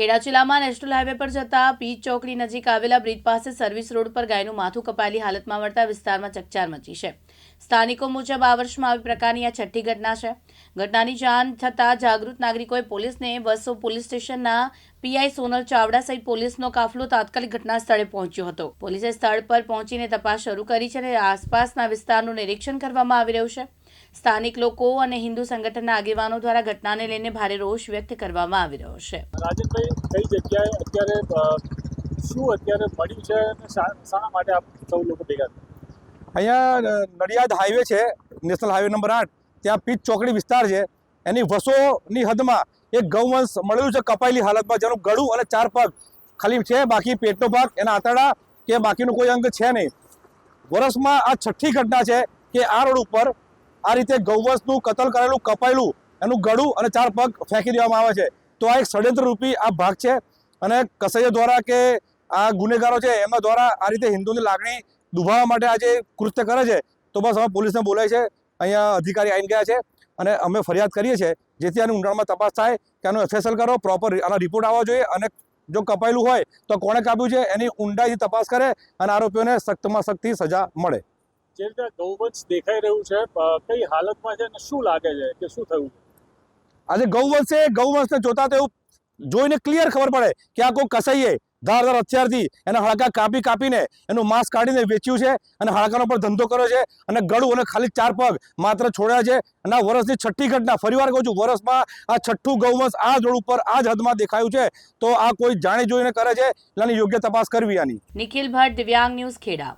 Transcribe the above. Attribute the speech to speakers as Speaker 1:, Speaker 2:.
Speaker 1: ખેડા જિલ્લામાં national highway પર જતા પીચ ચોકડી નજીક આવેલા બ્રિજ પાસે સર્વિસ રોડ પર ગાયનું માથું કપાયેલી હાલતમાં મળતા વિસ્તારમાં ચકચાર મચી છે. સ્થાનિકો મુજબ આ વર્ષમાં આવી પ્રકારની આ છઠ્ઠી ઘટના છે. ઘટનાની જાણ થતાં જાગૃત નાગરિકોએ પોલીસને બસો પોલીસ સ્ટેશનના પીઆઈ સોનલ ચાવડા સહિત પોલીસનો કાફલો તાત્કાલિક ઘટના સ્થળે પહોંચ્યો હતો. પોલીસે સ્થળ પર પહોંચીને તપાસ શરૂ કરી છે અને આસપાસના વિસ્તારનું નિરીક્ષણ કરવામાં આવી રહ્યું છે. સ્થાનિક લોકો અને હિન્દુ સંગઠનના આગેવાનો દ્વારા ઘટનાને લઈને ભારે રોષ વ્યક્ત કરવામાં આવી રહ્યો છે.
Speaker 2: રાજનભાઈ કઈ જગ્યાએ અત્યારે શું અત્યારે મળ્યું છે અને શાના માટે આપ સૌ લોકો ભેગા
Speaker 3: અહીંયા નડિયાદ હાઈવે છે નેશનલ હાઈવે નંબર આઠ. ત્યાં પીચ ચોકડી વિસ્તાર છે. એની વસોની હદમાં એક ગૌવંશ મળેલું છે કપાયેલી હાલતમાં જેનું ગળું અને ચાર પગ ખાલી છે બાકી પેટનો ભાગ એના આંતરડા કે બાકીનું કોઈ અંગ છે નહીં. વર્ષમાં આ છઠ્ઠી ઘટના છે કે આ રોડ ઉપર આ રીતે ગૌવંશનું કતલ કરેલું, કપાયેલું, એનું ગળું અને ચાર પગ ફેંકી દેવામાં આવે છે. તો આ એક ષડયંત્ર રૂપી આ ભાગ છે અને કસાઈઓ દ્વારા કે આ ગુનેગારો છે એમના દ્વારા આ રીતે હિન્દુની લાગણી દુભાવવા માટે આ જે કૃત્ય કરે છે, તો બસ અમે પોલીસને બોલાય છે. અહીંયા અધિકારી આવી ગયા છે અને અમે ફરિયાદ કરીએ છીએ, જેથી આની ઊંડાણમાં તપાસ થાય કે આનું એફએસએલ કરો, પ્રોપર આના રિપોર્ટ આવવા જોઈએ અને જો કપાયેલું હોય તો કોણે કાપ્યું છે, એની ઊંડાઈથી તપાસ કરે અને આરોપીઓને સખ્તમાં સખ્તી સજા મળે.
Speaker 2: જે રીતે ગૌવંશ દેખાઈ રહ્યું છે કઈ હાલતમાં છે અને શું લાગે છે કે શું થયું
Speaker 3: આજે ગૌવંશ છે ગૌવંશને જોતા તો એવું જોઈને ક્લિયર ખબર પડે કે આ કોઈ કસાઈએ ધારદાર હથિયારથી એના હાડકા કાપી કાપીને એનું માંસ કાઢીને વેચ્યું છે અને હાડકાનો પણ ધંધો કર્યો છે અને ગળું અને ખાલી ચાર પગ માત્ર છોડ્યા છે. અને આ વર્ષની છઠ્ઠી ઘટના ફરીવાર કહું છું વર્ષમાં આ છઠ્ઠું ગૌવંશ આ જોડ ઉપર આ જ હદમાં દેખાયું છે. તો આ કોઈ જાણી જોઈને કરે છે એટલે યોગ્ય તપાસ કરવી આની.
Speaker 1: નિખિલ ભટ્ટ દિવ્યાંગ ન્યૂઝ ખેડા.